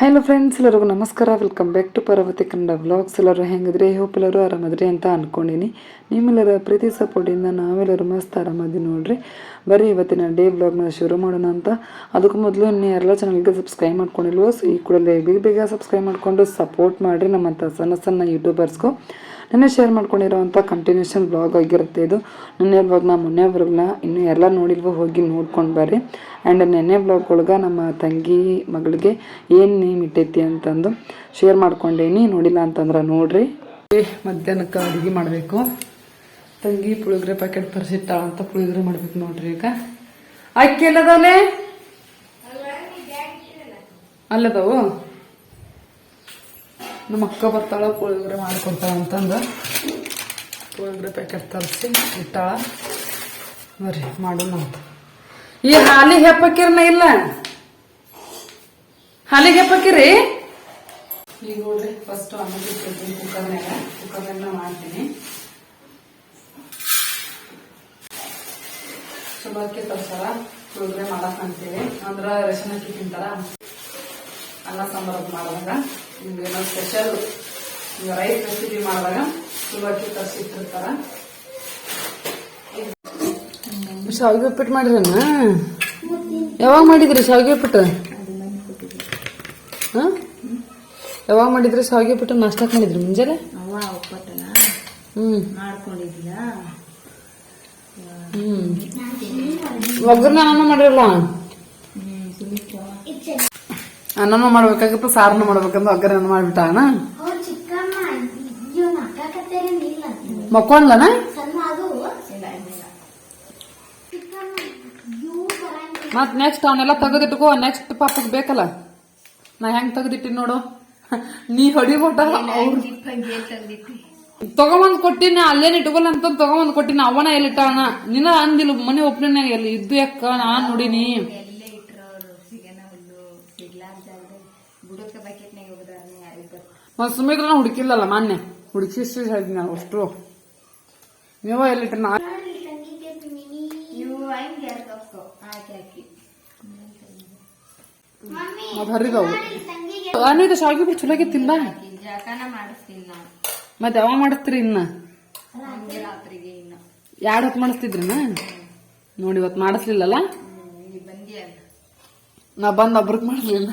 Hello friends ಎಲ್ಲರಿಗೂ ನಮಸ್ಕಾರ. Welcome back to Parvati Kannada vlogs ಎಲ್ಲರೂ ಹೆಂಗಿದ್ರೆ? ಹೋಪ್ ಎಲ್ಲರೂ ಆರಾಮದ್ರಿ ಅಂತ ಅಂದ್ಕೊಂಡಿನಿ ನಿಮ್ಮೆಲ್ಲರ ಪ್ರೀತಿ ಸಪೋರ್ಟಿಂದ ನಾವೆಲ್ಲರೂ ಮಸ್ತ್ ಆರಾಮದಿ ನೋಡ್ರಿ. ಬರೀ ಇವತ್ತಿನ ಡೇ ವ್ಲಾಗ್ನ ಶುರು ಮಾಡೋಣ ಅಂತ. ಅದಕ್ಕೂ ಮೊದಲು ಇನ್ನೂ ಎಲ್ಲ ಚಾನಲ್ಗೆ ಸಬ್ಸ್ಕ್ರೈಬ್ ಮಾಡ್ಕೊಂಡಿಲ್ವೋ, ಈ ಕೂಡಲೇ ಬೇಗ ಬೇಗ ಸಬ್ಸ್ಕ್ರೈಬ್ ಮಾಡಿಕೊಂಡು ಸಪೋರ್ಟ್ ಮಾಡಿರಿ ನಮ್ಮಂಥ ಸಣ್ಣ ಸಣ್ಣ ಯೂಟ್ಯೂಬರ್ಸ್ಗೂ ನೆನ್ನೆ ಶೇರ್ ಮಾಡ್ಕೊಂಡಿರೋವಂಥ ಕಂಟಿನ್ಯೂಷನ್ ಬ್ಲಾಗ್ ಆಗಿರುತ್ತೆ ಇದು. ನೆನ್ನೆ ಬ್ಲಾಗ್ನ ಮೊನ್ನೆ ಬ್ಲಾಗ್ನ ಇನ್ನೂ ಎಲ್ಲ ನೋಡಿಲ್ವೋ ಹೋಗಿ ನೋಡ್ಕೊಂಡು ಬರ್ರಿ. ಆ್ಯಂಡ್ ನೆನ್ನೆ ಬ್ಲಾಗ್ ಒಳಗೆ ನಮ್ಮ ತಂಗಿ ಮಗಳಿಗೆ ಏನು ನೇಮ್ ಇಟ್ಟೈತಿ ಅಂತಂದು ಶೇರ್ ಮಾಡ್ಕೊಂಡೇನಿ. ನೋಡಿಲ್ಲ ಅಂತಂದ್ರೆ ನೋಡ್ರಿ. ಮಧ್ಯಾಹ್ನಕ್ಕೆ ಅಡುಗೆ ಮಾಡಬೇಕು. ತಂಗಿ ಪುಳಿಗ್ರೆ ಪ್ಯಾಕೆಟ್ ತರಿಸಿಟ್ಟಾಳ ಅಂತ ಪುಳಿಗ್ರೆ ಮಾಡ್ಬೇಕು ನೋಡ್ರಿ ಈಗ. ಅಕ್ಕಿ ಎಲ್ಲದವಲೆ ಅಲ್ಲದವು? ನಮ್ಮ ಅಕ್ಕ ಬರ್ತಾಳ ಪುಳಿಯೋಗರೆ ಮಾಡ್ಕೊಡ್ತಾಳ ಅಂತಂದು. ಪುಳಿಯೋಗರೆ ಪ್ಯಾಕೆಟ್ ತರಿಸಿ ಇಟ್ಟಾಳ ಬರ್ರಿ, ಮಾಡೋಣ ಅಂತ. ಈ ಹಾಲಿಗೆ ಹೆಪ್ಪಕ್ಕಿರನ ಇಲ್ಲ? ಹಾಲಿಗೆ ಹೆಪ್ಪಕ್ಕಿರಿ? ಈಗ ನೋಡ್ರಿ ಫಸ್ಟ್ ಆಮೇಲೆ ಕುಕ್ಕರ್ನಾಗ ಕುಕ್ಕರ್ನಾಗ ಮಾಡ್ತೀನಿ. ಚಲೋ ಅಕ್ಕಿ ತರ್ಸಾರ ಪುಳಿಯೋಗರೆ ಮಾಡಕ್ ಅಂತೀವಿ. ಅಂದ್ರೆ ರೇಷನ್ ಅಕ್ಕಿ ತಿಂತಾರ ಅನ್ನ ಸಾಂಬಾರು ಮಾಡಿದಾಗ ನಿಮ್ಗೆ ಏನೋ ಸ್ಪೆಷಲ್ ಈಗ ರೈಸ್ ರೆಸಿಪಿ ಮಾಡಿದಾಗ ಅಕ್ಕಿ ತರಿಸಿಟ್ಟಿರ್ತಾರ ಶಾವಿಗೆ ಉಪ್ಪಿಟ್ಟು ಮಾಡಿರಣ್ಣ ಯಾವಾಗ ಮಾಡಿದ್ರಿ ಶಾವಿಗೆ ಉಪ್ಪಿಟ್ಟು? ಹಾ? ಯಾವಾಗ ಮಾಡಿದ್ರಿ ಶಾವಿಗೆ ಉಪ್ಪಿಟ್ಟು? ನಾಷ್ಟಕ್ಕೆ ಮಾಡಿದ್ರಿ ಮುಂಜಾನೆ? ಹ್ಞೂ ಹ್ಮ್. ಒಗ್ಗರ್ನ ಮಾಡಿರಲ್ಲ? ಅನ್ನನೂ ಮಾಡ್ಬೇಕಾಗಿತ್ತು ಸಾರನ್ನು ಮಾಡ್ಬೇಕಂತ ಒಗ್ಗರಣೆ ಮಾಡ್ಬಿಟ್ಟ ಅಣ್ಣ ಮಕ್ಕಳ ಮಕ್ಕೊಂಡ್ಲನ? ಮತ್ ನೆಕ್ಸ್ಟ್ ಅವನ್ನೆಲ್ಲ ತೆಗೆದಿಟ್ಕೋ ನೆಕ್ಸ್ಟ್ ಪಾಪಕ್ ಬೇಕಲ್ಲ. ನಾ ಹೆಂಗ್ ತೆಗೆದಿಟ್ಟಿನಿ ನೋಡು. ನೀ ಹೊಡಿಬೋಟ ತಗೊಂಬಂದ್ ಕೊಟ್ಟಿನ ಅಲ್ಲೇನ್ ಇಟ್ಕೊಲ್ಲ ಅಂತ ತಗೊಂಬಂದ್ ಕೊಟ್ಟಿನ ಅವನ ಎಲ್ಲಿಟ್ಟಾನ? ನಿನ್ನ ಅಂದಿಲ್ಲ ಮನೆ ಒಪ್ಪಿನ ಎಲ್ಲಿ ಇದ್ದು ಯಾಕ? ನಾನ್ ನೋಡಿನಿ. ಸಿಗ್ಲಾರ್ದ ಬುಡಕ ಬಕೆಟ್ನಾಗ ಹೋಗಿದ್ರೆ ಯಾರಿಗೂ ಮತ್ ಸುಮಿತ್ರನ ಹುಡುಕಿಲ್ಲಲ್ಲ ಮಾನ್ಯ. ಹುಡುಕಿ ಅಷ್ಟು. ನೀವ ಎಲ್ಲ ನಾ ಇವು ಹಂಗೆ ಹಾಕಿ ಹಾಕಿ. ಹರಿದವು. ಶಾವಿಗೆ ಬಿಟ್ಟು ಚಲೋ ಆಗಿತ್ತಿಲ್ಲ? ಮತ್ತೆ ಮಾಡಿಸ್ತೀನಿ ನಾನು. ಮತ್ ಯಾವಾಗ ಮಾಡಿಸ್ತೀರಿ ಇನ್ನ? ಯಾರ ರಾತ್ರಿಗೆ ಇನ್ನ. ಎರಡ್ ಹೊತ್ತು ಮಾಡಿಸ್ತಿದ್ರಿನ ನೋಡಿ ಇವತ್ತು ಮಾಡಿಸ್ಲಿಲ್ಲಲ್ಲ? ನಾ ಬಂದ್ ಒಬ್ರಿಗೆ ಮಾಡಿಸ್ಲಿಲ್ಲ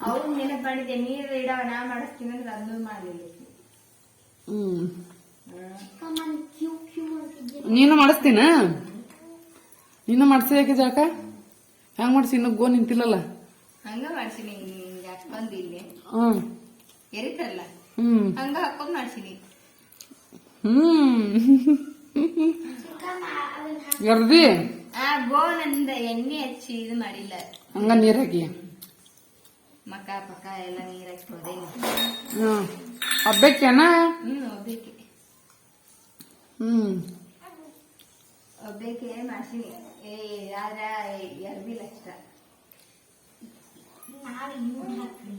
ಅವ್ರು ನೆನಪು ಮಾಡಿದ್ದೆ ನೀರು ಇಡವ ನಾ ಮಾಡಿಸ್ತೀನಿ ಅಂದ್ರೆ ಅದನ್ನೂ ಮಾಡಲಿಲ್ಲ. ಹ್ಮ್. ಕಮನ್ ಕ್ಯೂ ಕ್ಯೂ ಅಂತಿದ್ದೆ ನೀನು ಮಾಡಿಸ್ತೀನ? ನೀನು ಮಾಡಿಸಿ ಯಾಕೆ ಜಾಕ? ಹೆಂಗ್ ಮಾಡಿಸಿ? ಇನ್ನು ಗೋ ನಿಂತಿಲ್ಲಲ್ಲ? ಹಂಗ ಮಾಡ್ಸಿನಿ ಹಿಂಗೆ ಹಾಕೊಂಡ್ ಇಲ್ಲಿ. ಹ್ಮ್. ಎರಿತಲ್ಲ? ಹ್ಮ್. ಹಂಗ ಹಾಕೊಂಡ್ ಮಾಡ್ಸಿನಿ. ಹ್ಮ್. ಎರ್ದಿ? ಆ ಗೋನಂದ ಎಣ್ಣೆ ಹಚ್ಚಿ ಇದು ಮಾಡಿಲ್ಲ. ಹಂಗ ನೀರ್ ಹಾಕಿ ಮಕ ಪಕ ಎಲ್ಲ ನೀರ್ ಹಾಕಿ ಹೋದೆ ಹ್ಮ್. ಹಬ್ಬಕ್ಕೇನ ಹ್ಮ್ ಒಬ್ಬೇಕೆ. ಹ್ಮ್. ಒಬ್ಬೇಕೆ ಮಾಡ್ತೀನಿ ಏ ಯಾರ ಎರ್ಬಿಲ್ಲ ಅಷ್ಟ. ನಾಳೆ ಇವ್ನ ಹಾಕ್ರಿ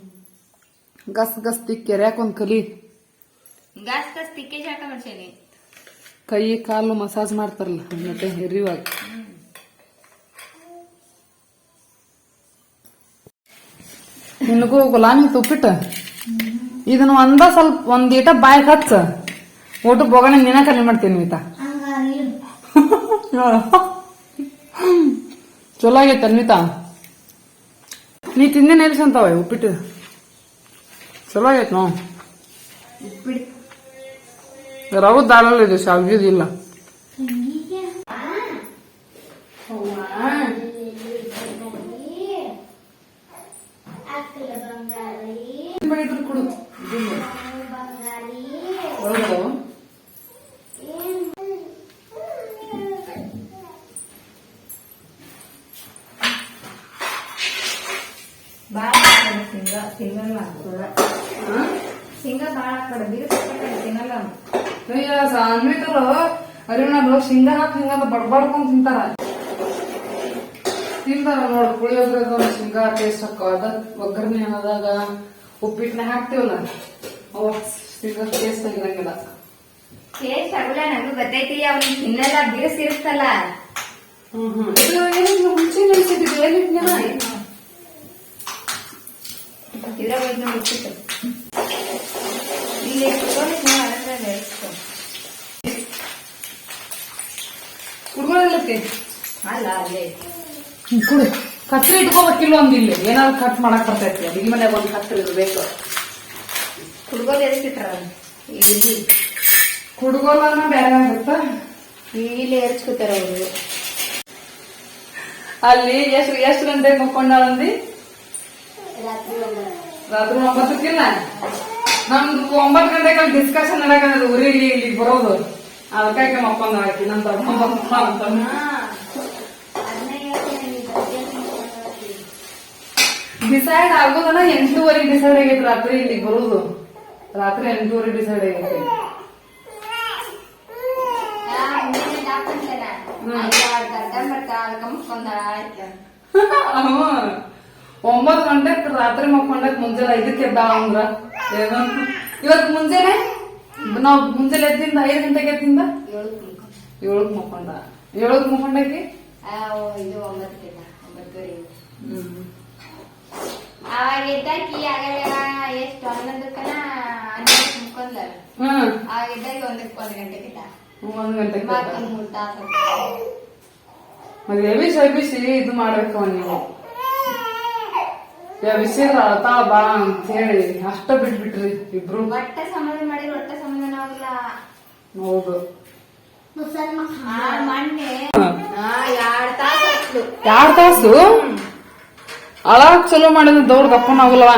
ಗಸ್ ಗಸ್ ತಿಕ್ ಕೆರ್ಯಾಕ್ ಒಂದ್ ಕಲಿ. ಗಾಸ್ ಕಸ್ ತಿಕ್ಕೆ ಜಾಕ ಮಾಡ್ಸೇನಿ. ಕೈ ಕಾಲು ಮಸಾಜ್ ಮಾಡ್ತಾರಲ್ಲ ಮತ್ತೆ ಹೆರಿವಾಗ. ನಿನಗೂ ಗುಲಾಮಿ ತುಪ್ಪಿಟ್ಟ ಇದನ್ನ ಒಂದ ಸ್ವಲ್ಪ ಒಂದ್ ಈಟ ಬಾಯ್ ಹಚ್ಚ. ಊಟ ಬೋಗಣೆ ನಿನ ಕಲಿ ಮಾಡ್ತೀನಿ ಈತ ಚಲೋ ಆಗೈತೆ ಅನ್ವಿತಾ. ನೀ ತಿಂದಿನ ಎಲ್ಸ್ ಅಂತಾವ ಉಪ್ಪಿಟ್ಟು? ಚಲೋ ಆಗೈತೆ ನೋ ಉಪ್ಪಿಟ್ಟು. ಬಂಗಾರಿ ಹೌದು. ಏನ್ ಬಾಳ ಸಿಂಗ ಸಿಂಗಲ್ ಮಾಡ್ಕೊಳ ಸಿಂಗ ಬಾಳ ಹಾಕ್ಬೇಡ ಬಿರುಸ ತಿನ್ನಲ್ಲ ಅಯ್ಯ ಅನ್ವಿತರು ಅರಿವಿನರು ಶೇಂಗಾ ಹಾಕಿ ಹಿಂಗಂತ ಬಡ್ಬಾಡ್ಕೊಂಡ್ ತಿಂತಾರ. ತಿಂತಾರ ನೋಡ್ ಪುಳಿಯೋಗರೆ ಶೇಂಗಾ ಟೇಸ್ಟ್ ಹಾಕೋದ ಒಗ್ಗರಣೆ ಅನ್ನೋದಾಗ ಉಪ್ಪಿಟ್ಟನ್ನ ಹಾಕ್ತಿವಲ್ಲ ಅವ ಶೇಂಗಾ ಟೇಸ್ಟ್ ಆಗಿರಂಗಿಲ್ಲ. ಟೇಸ್ಟ್ ಆಗಲ್ಲ ನನಗೂ ಗೊತ್ತೈತಿ ಅವ್ನಿಗೆ ತಿನ್ನಲ್ಲ ಬಿರುಸಿರುತ್ತಲ್ಲ. ಹ್ಮ್ ಹ್ಮ್. ಇದು ಏನು ಹುಂಚೆ ಏನಿಟ್ನ ನೋಡಿ ಇಲ್ಲಿ ಕುಡ್ಕೊಳ್ಳಕ್ಕೆ ಅಲ್ಲ ಅಲ್ಲೇ. ಕುಡು. ಕತ್ರಿ ಇಟ್ಕೋಬೇಕಿಲ್ಲ ಒಂದ್ ಇಲ್ಲಿ. ಏನಾದ್ರು ಕಟ್ ಮಾಡಕ್ ಬರ್ತೈತಿ. ಅಡಿಗೆ ಮನ್ಯಾಗ ಒಂದು ಕತ್ರಿ ಇರ್ಬೇಕು. ಕುಡ್ಗೋಲ್ ಎಷ್ಟಿಟ್ರ ಇಲ್ಲಿ ಕುಡ್ಗೋಲನ್ನ ಬೇರೆ ಆಗುತ್ತ? ಇಲ್ಲಿ ಎರ್ಚ್ಕೋತಾರ ಅವ್ರಿಗೆ ಅಲ್ಲಿ ಎಷ್ಟು ಎಷ್ಟು ಗಂಟೆಗೆ ಮಕ್ಕೊಂಡಾಳಂದಿ? ರಾತ್ರಿ ಒಂಬತ್ತು. ರಾತ್ರಿ ಒಂಬತ್ತಕ್ಕಿಲ್ಲ? ನಮ್ದು ಒಂಬತ್ತು ಗಂಟೆಗೆ ಡಿಸ್ಕಷನ್ ನಡಕಂದ್ರೆ ಊರಿಗೆ ಇಲ್ಲಿ ಬರೋದು. ಅದಕ್ಕೆ ಮಕ್ಕೊಂಡ ಹಾಕಿ ನಮ್ಮ ಒಂಬತ್ತು ಅಂತ. ಡಿಸೈಡ್ ಆಗೋದನ್ನ ಎಂಟೂವರೆಗೆ ಡಿಸೈಡ್ ಆಗೈತಿ ರಾತ್ರಿ ಇಲ್ಲಿ ಬರೋದು. ರಾತ್ರಿ ಎಂಟೂವರೆಗೆ ಡಿಸೈಡ್ ಆಗೈತಿ. ಹ್ಮ್. ಒಂಬತ್ತು ಗಂಟೆಕ್ ರಾತ್ರಿ ಮಕ್ಕೊಂಡಕ್ ಮುಂಜಾನೆ ಐದಕ್ಕೆ ಎದ್ದ ಅಂದ್ರ? ಇವತ್ ಮುಂಜಾನೆ? ನಾವ್ ಮುಂಜಾನೆ ಎದ್ದಿಂದ ಐದ್ ಗಂಟೆಗೆ ಎದ್ದಿಂದ. ಏಳಕ್ ಮಕ್ಕೊಂಡ ಏಳಕ್ ಮಕ್ಕೊಂಡಕ್ಕೆ ಅವಾಗ ಎದ್ದಾಕಿ ಎಷ್ಟು ಹನ್ನೊಂದಕ್ಕನ ಹನ್ನೊಂದಕ್ಕೆ ಎದ್ದಾಗಿ ಒಂದಕ್ಕೆ ಒಂದ್ ಗಂಟೆಗೆ. ಒಂದ್ ಗಂಟೆ ಮೂರು ತಾಸು ಮತ್ತೆ ಬಿಸಿ ಇದು ಮಾಡ್ಬೇಕು ನೀವು. ಎಬಿಸಿ ತಾ ಬಾ ಅಂತ ಹೇಳಿ ಅಷ್ಟ ಬಿಟ್ಬಿಟ್ರಿ ಇಬ್ರು. ಹೊಟ್ಟೆ ಸಮಾಧಾನ ಮಾಡಿದ್ರೆ ಹೊಟ್ಟೆ ಸಮಾಧಾನ ಆಗಿಲ್ಲ ಹೌದು. ಆ ಮೊನ್ನೆ ಆ ಎರಡ್ ತಾಸು ಹತ್ಲು ಯಾರ್ ತಾಸು? ಅಳಾಕ್ ಚಲೋ ಮಾಡಿದ ದೌಡ್ ದಪ್ಪನ ಆಗಲ್ವ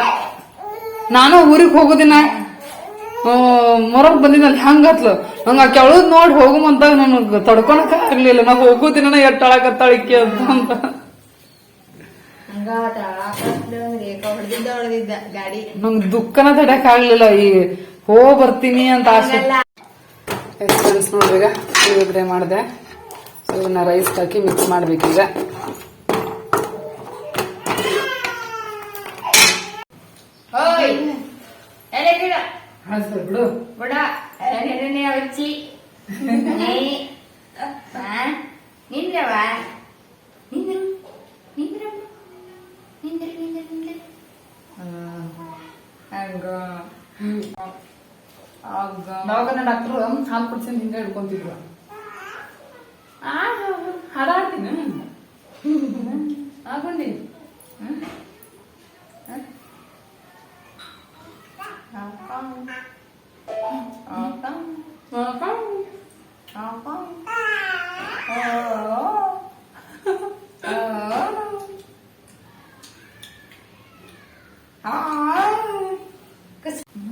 ನಾನು ಊರಿಗೆ ಹೋಗೋದಿನ ಮೊರಗ್ ಬಂದಿದ್ದಲ್ಲಿ ಹಂಗತ್ಲು ಹಂಗ ಕೆಳದ್ ಅಳದ್ ನೋಡಿ ಹೋಗುಮಂತ ನನಗ್ ತಡ್ಕೊಳಕ ಆಗ್ಲಿಲ್ಲ. ನಾ ಹೋಗೋದಿನ ಎಟ್ ಅಳಕತ್ತಾಳಿಕೆ ಅಂತ ಅಂತ. ರೇಖಾ ಹೊಡೆದಿದ್ದ ಹೊಡೆದಿದ್ದ. ಗಾಡಿ. ನಂಗೆ ದುಃಖನ ತಡ್ಯಾಕ ಆಗ್ಲಿಲ್ಲ ಈ ಹೋ ಬರ್ತೀನಿ ಅಂತ ಆಸೆ. ಫ್ರೆಂಡ್ಸ್ ನೋಡ್ರಿ ಈಗ ಪುಳಿಯೋಗರೆ ಮಾಡಿದೆ. ಇದನ್ನ ರೈಸ್ ಹಾಕಿ ಮಿಕ್ಸ್ ಮಾಡ್ಬೇಕೀಗ ಬಡ. ಬಿಡು. ಹಚ್ಚಿ ಹಿಡ್ಕೊಂತಿದ್ರು ಆ, ಹಾಡ ಹಾಡ್ತೀನಿ ಹಾಕೊಂಡಿ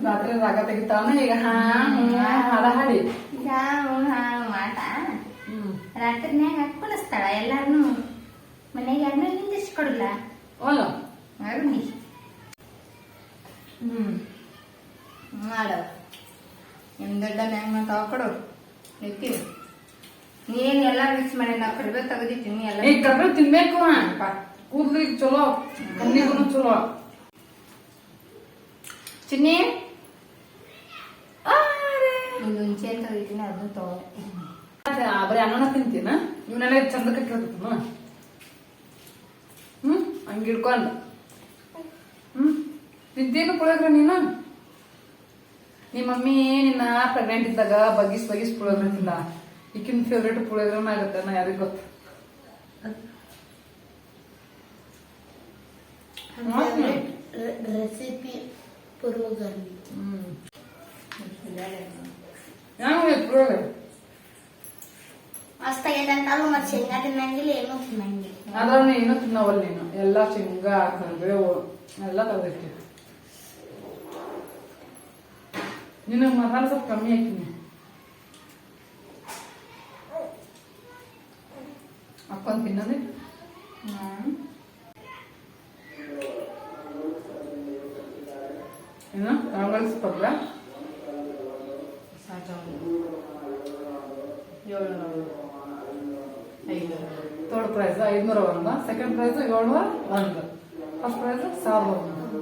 ರಾತ್ರಿ ರಾಗ ತೆಗಿತಾವನ ಈಗ ಹಾ ಹ್ಮ್, ಹಾಡ ಹಾಡಿ ಮಾಟ ಹ್ಮ್ ರಾತ್ರಿನ್ಯಾಗ ಹಾಕ್ಕೊಳಿಸ್ತಾಳ ಎಲ್ಲಾರನು ಮನೆಗೆ ಯಾರನ್ನೂ ನಿಂದಿಸ್ಕೊಡಲ್ಲ ಅಲ್ಲ ಅರುಣಿ ಹ್ಮ್. ಮಾಡು. ನಿಮ್ ದೊಡ್ಡ ಹೆಂಗ್ ಅಂತ ಕೊಡು ನಿಕ್ಕಿ ನೀನ್ ಎಲ್ಲ ಮಿಕ್ಸ್ ಮಾಡಿ ನಾವು ಕಡಿಮೆ ತೆಗೆದಿಟ್ಟಿನಿ ಎಲ್ಲ ಕರ್ಬೇವ್ ತಿನ್ಬೇಕು ಕೂದ್ಲಿಗೆ ಚಲೋ. ಕಣ್ಣಿಗೂ ಚಲೋ. ಚಿನ್ನಿ. ಒಂದು ಹುಂಚೆ ಅಂತ ತೆಗಿತೀನಿ ಅದನ್ನು ತಗೋ. ಬರೀ ಅನ್ನನ ತಿಂತೀನ ಇವನ್ನೆಲ್ಲ ಚಂದಕ್ಕೆ ಕೇಳ್ತಾನ ಹ್ಮ್? ಹಂಗ ಹಿಡ್ಕೊಂಡು. ಹ್ಮ್? ತಿಂತೀನು ಪುಳಿಯೋಗ್ರೆ ನೀನು? ನಿಮ್ಮ ಮಮ್ಮಿ ನಿನ್ನ ಪ್ರೆಗ್ನೆಂಟ್ ಇದ್ದಾಗ ಬಗ್ಗಿಸ್ ಬಗ್ಗಿಸ್ ಪುಳಿಯೋಗ್ರೆ ತಿಂದ. ಈಕಿನ ಫೇವ್ರೇಟ್ ಪುಳಿಯೋಗ್ರನ ಆಗುತ್ತೆ ನಾ ಯಾರಿಗ ಗೊತ್ತು? ರೆಸಿಪಿ ಪುರೋಗಮಿ ಹ್ಮ್. ಪುಳಿಯೋಗ್ರೆ ಮಸ್ತಾಗೈತೆ ಅಲ್ವ ಮತ್ತೆ ತಿನ್ನಂಗಿಲ್ಲ, ಏನೂ ತಿನ್ನಂಗಿಲ್ಲ. ಆದ್ರೆ ನೀನು ತಿನ್ನವಲ್ಲ ನೀನು. ಎಲ್ಲ ಶೇಂಗಾ, ಕರಿಬೇವು, ಎಲ್ಲ ತೆಗೆದಿರ್ತೀವಿ. ನಿನ್ನ ಮಸಾಲೆ ಸ್ವಲ್ಪ ಕಮ್ಮಿ ಹಾಕಿನಿ ಅಕ್ಕೊಂದು ತಿನ್ನೋದೆ? ಏನು ರಂಗೋಲಿ ಪತ್ರ ಏಳ್ನೂರು ಐದು. ಥರ್ಡ್ ಪ್ರೈಸ್ ಐದ್ನೂರ ಒಂದು. ಸೆಕೆಂಡ್ ಪ್ರೈಸ್ ಏಳ್ನೂರ ಒಂದು. ಫಸ್ಟ್ ಪ್ರೈಸ್ ಸಾವಿರದ ಒಂದು.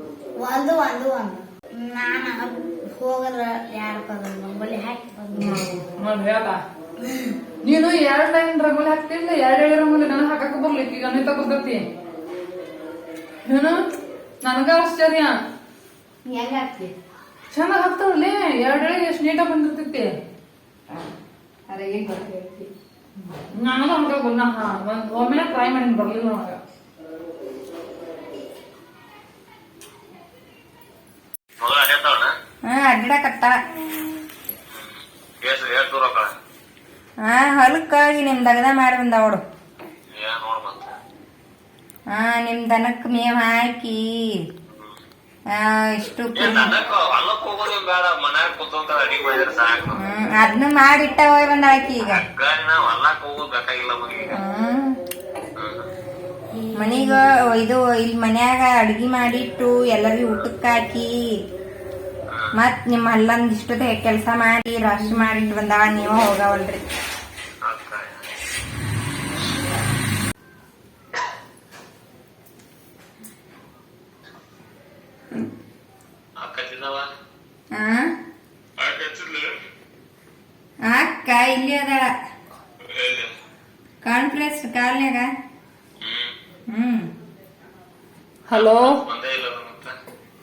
ಒಂದು ಒಂದು ನಾನು ಹೋಗದ್ರ ಯಾರು ಬಂದ್ರು ಹಾಕಿ ಆತ ನೀನು ಎರಡ್ ಲೈನ್ ರಂಗೋಲಿ ಹಾಕ್ತಿಲ್ಲ ಎರಡ್ ಎರಡು ರಂಗೋಲಿ ನನಗೆ ಹಾಕಕ್ ಬರ್ಲಿಕ್ಕೆ? ಈಗ ಅನಿತ ಗೊತ್ತೈತಿ ಏನು? ನನಗ ಆಶ್ಚರ್ಯ. ಹೆಂಗ ಹಾಕ್ತಿ? ಚೆನ್ನಾಗಿ ಹಾಕ್ತಾವಲ್ಲಿ ಎರಡು ಎಳೆ ಎಷ್ಟು ನೀಟಾಗಿ ಬಂದಿರ್ತೈತಿ. ಅರೆ ಏನ್ ಗೊತ್ತೈತಿ ನನಗೆ ಅನ್ಬೇಕು ನಾ ಒಂದ್ ಒಮ್ಮೆ ಟ್ರೈ ಮಾಡಿ ಬರ್ಲಿಲ್ಲ ನನಗೆ ಹಾ ಹೊಲಕ್ಕಾಗಿ ನಿಮ್ ದಗದ ಮಾಡಿ ಮತ್ತ ಹಾ ನಿಮ್ ದನಕ್ ಮೇವ್ ಹಾಕಿ ಇಷ್ಟು ಅದನ್ನ ಮಾಡಿಟ್ಟ ಬಂದಾಕಿ ಈಗ. ಮನೀಗ ಇದು ಇಲ್ಲಿ ಮನ್ಯಾಗ ಅಡ್ಗಿ ಮಾಡಿಟ್ಟು ಎಲ್ಲರಿಗೂ ಊಟಕ್ಕೆ ಹಾಕಿ. ಮತ್ ನಿಮ್ಮ ಅಲ್ಲೊಂದಿಷ್ಟು ಇಷ್ಟು ಕೆಲಸ ಮಾಡಿ ರಶ್ ಮಾಡಿಟ್ಟು ಬಂದಾವ ನೀವು ಹೋಗವಲ್ರಿ. ಅಕ್ಕ ಇಲ್ಲಿ ಅದಾಳ. ಕಾನ್ಫ್ಲೆಕ್ಸ್ ಕಾಲ್ನ್ಯಾಗ. ಹ್ಮ್. ಹಲೋ?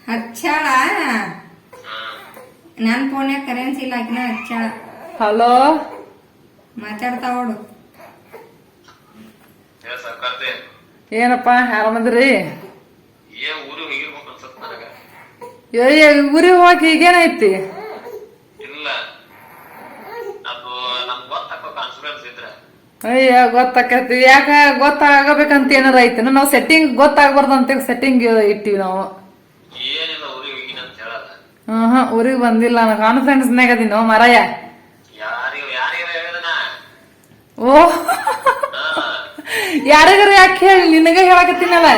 ಹಚ್ಚಾಳ? ನನ್ ಫೋನ್ಯಾಗ ಕರೆನ್ಸಿ ಇಲ್ಲ ಆಕಿನ ಹಚ್ಚಾಳ. ಹಲೋ? ಮಾತಾಡ್ತಾವಳು ಏನಪ್ಪ ಆರಾಮದ್ರಿ? ಏನ್ ಊರಿಗೆ ಹೋಗಿರ್ಬೇಕು ಅನ್ಸತ್ ನನಗ ಏ ಊರಿಗೆ ಹೋಗಿ ಈಗೇನೈತಿ ಇಲ್ಲ. ಅದು ನಮ್ಗ್ ಗೊತ್ತಾಕೋ ಕಾನ್ಫಿಡೆನ್ಸ್ ಇದ್ರೆ. ಅಯ್ಯ ಗೊತ್ತಾಕತಿ. ಯಾಕ ಗೊತ್ತಾಗಬೇಕಂತ ಏನಾರ ಐತಿ? ನಾವು ಸೆಟ್ಟಿಂಗ್ ಗೊತ್ತಾಗಬಾರ್ದು ಅಂತ ಸೆಟ್ಟಿಂಗ್ ಇಟ್ಟಿವಿ ನಾವು. ಏನಿಲ್ಲ ಊರಿಗೆ ಹೋಗಿನ ಅಂತ ಹೇಳಲ್ಲ. ಹ್ಮ್ ಹಾ ಊರಿಗೆ ಬಂದಿಲ್ಲ. ನಾನು ಕಾನ್ಫಿಡೆನ್ಸ್ನಾಗ ಅದೀನಿ ಯಾರಿಗ ಯಾರಿಗಾರ ಹೇಳಿದನ? ಓ ಯಾರಿಗಾರ ಯಾಕೆ ಹೇಳಿ? ನಿನಗೆ ಹೇಳಕತ್ತೀನಲ್ಲ.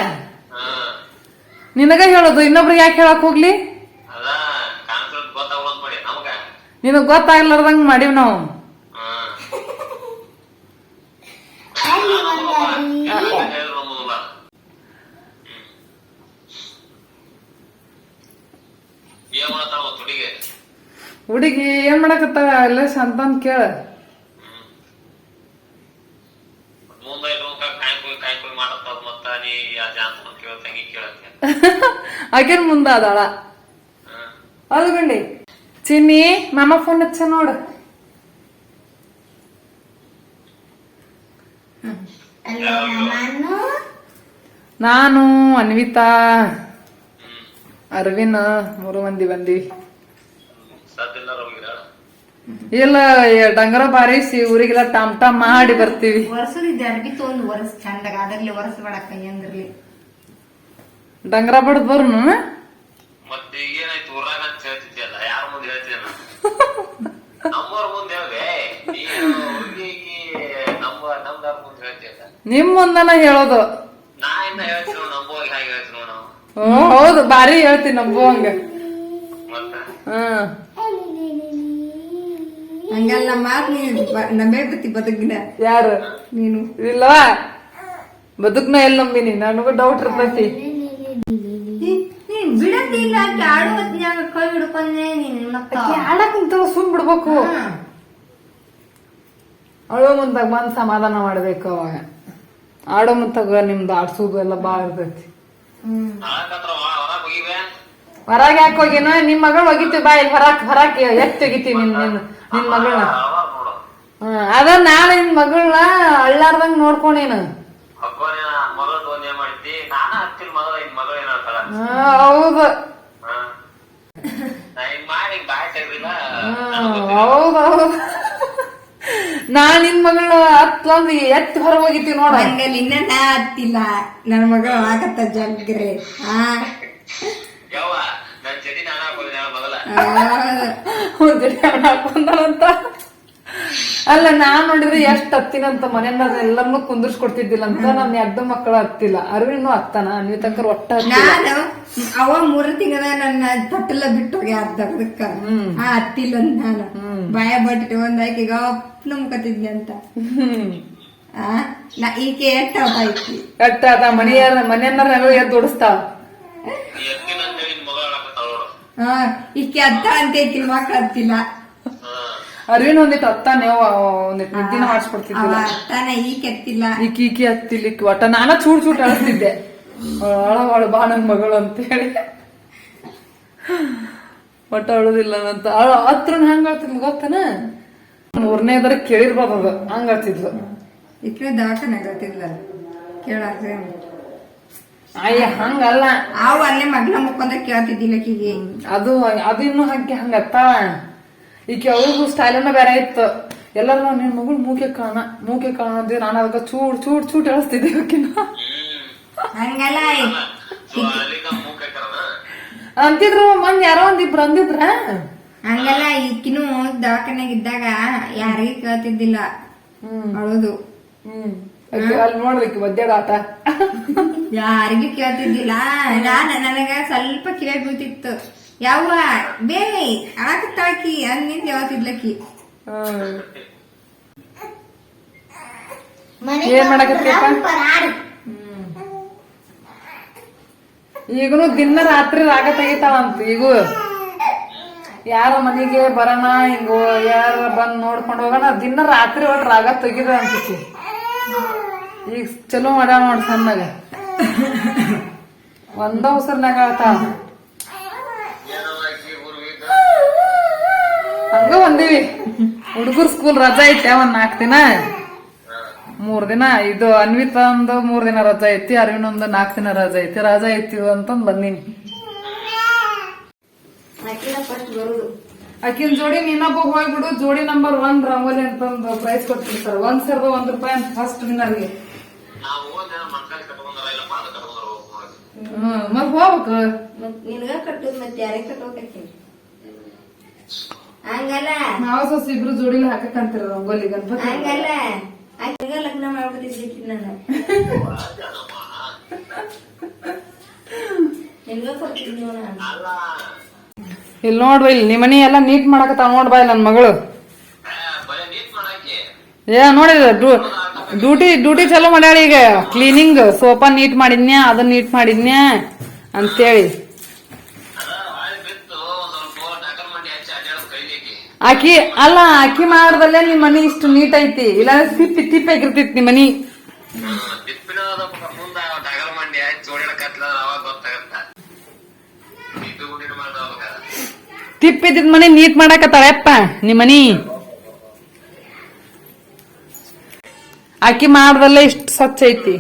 ನಿನಗ ಹೇಳೋದು ಇನ್ನೊಬ್ರಿಗೆ ಯಾಕೆ ಹೇಳಕ್ ಹೋಗ್ಲಿ? ನಿನಗ್ ಗೊತ್ತಾಗ್ಲಾರ್ದಂಗ್ ಮಾಡಿವ್ ನಾವು. ಹುಡುಗಿ ಏನ್ ಮಾಡಕತ್ತಾವ ಎಲ್ಲ ಅನ್ನೋದಿಲ್ಲ ಏನ್ ಆಕೆನ್ ಮುಂದ ಅದಾಳ. ಹ್ಮ್ ಅಲ್ಗಂಡಿ ಚಿನ್ನಿ ಮಾಮ ಫೋನ್ ಹಚ್ಚ ನೋಡು. ನಾನು ನಾನು ಅನ್ವಿತಾ. ಅರವಿನ ಅರವಿಂದ್ ಮೂರು ಮಂದಿ ಬಂದಿವಿ. ಇಲ್ಲ ಡಂಗರ ಬಾರಿಸಿ ಊರಿಗೆಲ್ಲ ಟಮ್ ಟಮ್ ಮಾಡಿ ಬರ್ತೀವಿ. ವರ್ಷದ ಅರ್ಬಿ ತೋಲ್ ವರ್ಷ ಚಂದಾಗ. ಅದರಲ್ಲಿ ವರ್ಷ ಬೇಡಕ್ಕ ಹೆಂಗಿರ್ಲಿ ಡಂಗರ ಬಡದ್ ಬರ್ನು? ಮತ್ತೆ ಏನಾಯ್ತು? ಊರಾಗ ಅಂತ ಹೇಳ್ತಿದ್ಯಲ್ಲ ಯಾರ ಮುಂದೆ ಹೇಳ್ತೀಯ ನಮ್ಮವ್ರ ಮುಂದೆ ಹೇಳ್ದೆ. ನೀನು ಹುಡುಗಿಗೆ ನಮ್ಮ ನಮ್ದಾರ ಮುಂದೆ ಹೇಳ್ತೀಯಲ್ಲ ನಿಮ್ ಮುಂದನ ಹೇಳೋದು. ನಾ ಇನ್ನ ಹಾಗೆ ನಾವು. ಹೌದು ಬಾರಿ ಹೇಳ್ತೀನಿ ನಂಬೋ ಹಂಗ. ಹ್ಮ್ ಹಂಗಲ್ಲ ಮಾತ್ ನೀನು ನಂಬೇ ಬತ್ತಿ ಬದುಕಿನ. ಯಾರು? ನೀನು. ಇಲ್ಲವಾ? ಬದುಕ್ನ ಎಲ್ಲಿ ನಂಬಿನಿ? ನನಗೂ ಡೌಟ್ ಇರ್ತೈತಿ ನೀನ್ ಬಿಡದಿಲ್ಲ ಆಡು ಹೊತ್ತಿನಾಗ ಕೈ ಹಿಡ್ಕೊಂಡೆ ಸುಮ್ ಬಿಡ್ಬೇಕು. ಅಳೋ ಮುಂದಾಗ ಬಂದ್ ಸಮಾಧಾನ ಮಾಡ್ಬೇಕು ಅವಾಗ. ಆಡೋ ಮುಂತಾಗ ನಿಮ್ದು ಆಡ್ಸೋದು ಎಲ್ಲ ಬಾಳ ಇರ್ತೈತಿ. ಹೊರಗ್ ಯಾಕೆ ಹೋಗಿನ? ನಿಮ್ ಮಗಳು ಹೋಗಿತಿ ಬಾಯ್ ಇಲ್ಲಿ ಹೊರಕ್ ಹೊರಕ್ ಎತ್ತ ತೆಗಿತೀವಿ ನಿನ್ ನಿನ್ ನಿನ್ ಮಗಳನ್ನ. ಅದ ನಾನು ನಿನ್ ಮಗಳನ್ನ ಅಳ್ಳಾರ್ದಂಗ್ ನೋಡ್ಕೊಂಡೇನು ಹಬ್ಬನೇ ಮಗಳದ್ದು ಒಂದೇ ಮಾಡ್ತಿ ನಾನ ಹತ್ತಿರ ಮಗಳ ಇನ್ ಮಗಳ ಏನ್ ಹೇಳ್ತಾಳ ಹಾ, ಹೌದು ಹಾ. ನಾ ಹಿಂಗ್ ಮಾಡಿ ಹಿಂಗ್ ಬಾಯ್ ತೆಗ್ದಿಲ್ಲ ಹ್ಮ್, ಹೌದು ಹೌದು. ನಾ ನಿನ್ ಮಗಳ ಹತ್ಲಂದ್ ಎತ್ ಹೊರ ಹೋಗಿತಿ ನೋಡ. ಹಂಗಲ್ಲಿ ಇನ್ನ ನಾ ಹತ್ತಿಲ್ಲ. ನನ್ನ ಮಗಳು ಆಗತ್ತ ಜಗ್ರೆ ಹಾ. ಯವ್ವ ನನ್ ಚಡಿ ನಾನ ಹಾಕೋದಿನ ಮೊದಲ ಹಾಕೊಂಡಂತ ಅಲ್ಲ ನಾನ್ ನೋಡಿದ್ರೆ ಎಷ್ಟ್ ಹತ್ತಿನಂತ ಮನೆಯನ್ನ ಎಲ್ಲರನ್ನೂ ಕುಂದಿರ್ಸ್ಕೊಡ್ತಿದ್ದಿಲ್ಲ ಅಂತ ನನ್ ಎರಡು ಮಕ್ಕಳು ಹತ್ತಿಲ್ಲ. ಅರವಿಂದು ಹತ್ತಾನ ಅನ್ವಿತಂಕರ್ ಒಟ್ಟ ಹತ್ತಿಲ್ಲ. ನಾನು ಅವ ಮೂರು ತಿಂಗಳ ನನ್ನ ತೊಟ್ಟಲ್ಲ ಬಿಟ್ಟು ಹೋಗಿ ಅದಕ್ಕ. ಆ ಹತ್ತಿಲ್ಲ ಅಂತ ನಾನು. ಭಯ ಬಟ್ಟಿ ಒಂದ್ ಆಕೆ ಗಪ್ ನಂಬ್ಕತಿದ್ನಿ ಅಂತ. ನಾ ಈಕೆ ಎಟ್ಟ ಐತಿ ಎಟ್ಟ ಅದ? ಮನೆಯ ಮನೆಯನ್ನ ಎದ್ದು ಓಡಿಸ್ತಾವ ಹಾ ಈಕೆ ಅತ್ತ ಅಂತ ಈಕಿನ ಮಕ್ಕಳ ಹತ್ತಿಲ್ಲ. ಹಾ ಅರವಿಂದ್ ಒಂದಿಟ್ಟು ಹತ್ತಾನೆ ಒಂದಿಟ್ಟು ನಿದ್ದಿನ ಅವ ಮಾಡಿಸ್ಕೊಡ್ತಿದ್ದಿಲ್ಲ ಅತ್ತಾನ ಈಕೆ ಹತ್ತಿಲ್ಲ ಈಕಿ ಈಕಿ ಹತ್ತಿಲ್ಲ ಈಕಿ ಒಟ್ಟ ನಾನ ಚೂಟ್ ಚೂಟ್ ಅಳಿಸ್ತಿದ್ದೆ. ಅಳ ಒಳ ಬಾ ನನ್ ಮಗಳು ಅಂತ ಹೇಳಿ ಒಟ್ಟ ಅಳುದಿಲ್ಲ ಅಂತ ಹತ್ರ ಹಂಗ ಆಗ್ತಿದ್ ಗೊತ್ತನ ಮೂರನೇದರ ಕೇಳಿರ್ಬೋದು ಅದು ಹಂಗ ಹೇಳ್ತಿದ್ಲು ಇಕ್ಕೆ ದವಾಖಾನೆ ಗೊತ್ತಿಲ್ಲ ಕೇಳಾದ್ರೆ ಅಯ್ಯ ಹಂಗಲ್ಲ. ಅವು ಅಲ್ಲೇ ಮಗ್ನ ಮುಕ್ಕೊಂದ ಕೇಳ್ತಿದ್ದಿಲ್ಲ ಆಕಿಗೆ ಅದು ಅದು ಇನ್ನೂ ಹಂಗೆ ಹಂಗತ್ತ? ಈಕೆ ಅವ್ರಿಗೂ ಸ್ಟೈಲನ್ನ ಬೇರೆ ಇತ್ತು. ಎಲ್ಲರೂ ನಿನ್ ಮಗಳು ಮೂಕೆ ಕಾಣ ಮೂಕೆ ಕಾಣ ಅಂದ್ವಿ ನಾನು ಅದಕ್ಕೆ ಚೂಡ್ ಚೂಡ್ ಚೂಟ್ ಹೇಳಿಸ್ತಿದ್ದೆ ಆಕಿನ ಹಂಗಲ್ಲ. ಅಂತಿದ್ರು ಮಂದಿ ಯಾರೋ ಒಂದಿಬ್ರು ಅಂದಿದ್ರ? ಹಂಗಲ್ಲ ಈಕಿನೂ ದವಾಖಾನೆಗೆ ಇದ್ದಾಗ ಯಾರಿಗೂ ಕೇಳ್ತಿದ್ದಿಲ್ಲ. ಅಳೋದು ಹ್ಮ್. ಅಲ್ಲಿ ನೋಡ್ಲಿಕ್ಕೆ ಮಧ್ಯಾಹ್ನ ಆಟ ಯಾರಿಗೂ ಕೇಳ್ತಿದ್ದಿಲ್ಲ. ನಾನು ನನಗ ಸ್ವಲ್ಪ ಕಿವಿ ಬೀಳ್ತಿತ್ತು. ಯಾವ ಬೇರೆ. ಅಳಕತ್ತಾಕಿ ಅಂದಿಂದ ಯಾವತ್ತಿದ್ಲಕ್ಕಿ ಏನ್ ಮಾಡಕತ್ತೀಯಪ್ಪ? ಹಾಡು. ಈಗನು ದಿನ ರಾತ್ರಿ ರಾಗ ತೆಗಿತಾವಂತ ಈಗೂ. ಯಾರ ಮನೆಗೆ ಬರೋಣ ಹಿಂಗ ಯಾರ ಬಂದ್ ನೋಡ್ಕೊಂಡು ಹೋಗೋಣ ದಿನ ರಾತ್ರಿ ಒಟ್ಟು ರಾಗ ತೆಗಿದ ಅನ್ಸುತ್ತೆ. ಈಗ ಚಲೋ ಮಾಡ್ಯಾವ ನೋಡ್ ಸಣ್ಣಗ. ಒಂದ ಅವಸರ್ನಾಗ ಆತ ಹಂಗ ಬಂದೀವಿ. ಹುಡುಗರು ಸ್ಕೂಲ್ ರಜಾ ಐತೆ ಒಂದ್ ನಾಲ್ಕು ದಿನ. ಮೂರ್ ದಿನ ಇದು ಅನ್ವಿತ ಒಂದು ಮೂರ್ ದಿನ ರಜಾ ಐತಿ ಅರವಿಂದ್ ಒಂದು ನಾಲ್ಕು ದಿನ ರಜಾ ಐತಿ. ರಜಾ ಐತಿ ಅಂತಂದ್ ಬಂದೀನಿ. ಆಕಿನ ಜೋಡಿ ನೀನೊಬ್ಬ ಹೋಗ್ಬಿಡು ಜೋಡಿ ನಂಬರ್ ಒನ್ ರಂಗೋಲಿ ಅಂತಂದು ಪ್ರೈಸ್ ಕೊಟ್ಟಿರ್ತಾರ ಒಂದ್ ಸಾವಿರದ ಒಂದ್ ರೂಪಾಯಿ ಅಂತ ಫಸ್ಟ್ ವಿನ್ನರ್ಗೆ ಹ್ಮ್ ಮತ್ ಹೋಗ್ಬೇಕು. ನಿನಗ ಕಟ್ಟುದ್ ಮತ್ತೆ ಯಾರಿಗೆ ಕಟ್ಟೋಕಿ ಹಂಗಲ್ಲ. ನಾವು ಸೊಸಿ ಇಬ್ರು ಜೋಡಿಲಿ ಹಾಕಕ್ಕಂತೀರ ರಂಗೋಲಿ ಗಣಪತಿ ಹಂಗಲ್ಲ. ಆಕಿಗ ಲಗ್ನ ಮಾಡ್ಬಿಟ್ಟಿದ್ಲಿಕ್ಕಿ ನಾನು. ನಿನ್ಗ ಕೊಡ್ತಿದ್ನಿ ನಾನು. ಇಲ್ಲಿ ನೋಡ್ಬ ಇಲ್ಲಿ ನಿಮ್ಮ ಮನಿ ಎಲ್ಲಾ ನೀಟ್ ಮಾಡಕತ್ತಾವ ನೋಡ್ಬಾ ಇಲ್ಲಿ ನನ್ ಮಗಳು. ಏ ನೋಡಿದ ಡ್ಯೂಟಿ ಡ್ಯೂಟಿ ಚಲೋ ಮಾಡ್ಯಾಳ ಈಗ. ಕ್ಲೀನಿಂಗ್ ಸೋಫಾ ನೀಟ್ ಮಾಡಿದ್ನ್ಯಾ ಅದನ್ನ ನೀಟ್ ಮಾಡಿದ್ನ್ಯಾ ಅಂತೇಳಿ. ಆಕಿ ಅಲ್ಲ ಆಕಿ ಮಾಡ್ದಲ್ಲೇ ನಿಮ್ ಮನಿ ಇಷ್ಟು ನೀಟ್ ಐತಿ ಇಲ್ಲ ತಿಪ್ಪಿ ತಿಪ್ಪಿ ಆಗಿರ್ತೈತಿ ನಿಮ್ ಮನಿ. ತಿಪ್ಪಿದ್ದ ಮನಿ ನೀಟ್ ಮಾಡಾಕತ್ತಾಳೆಪ್ಪ ನಿಮ್ ಮನಿ. ಆಕಿ ಮಾಡ್ದಲ್ಲೇ ಇಷ್ಟು ಸ್ವಚ್ಛ ಐತಿ.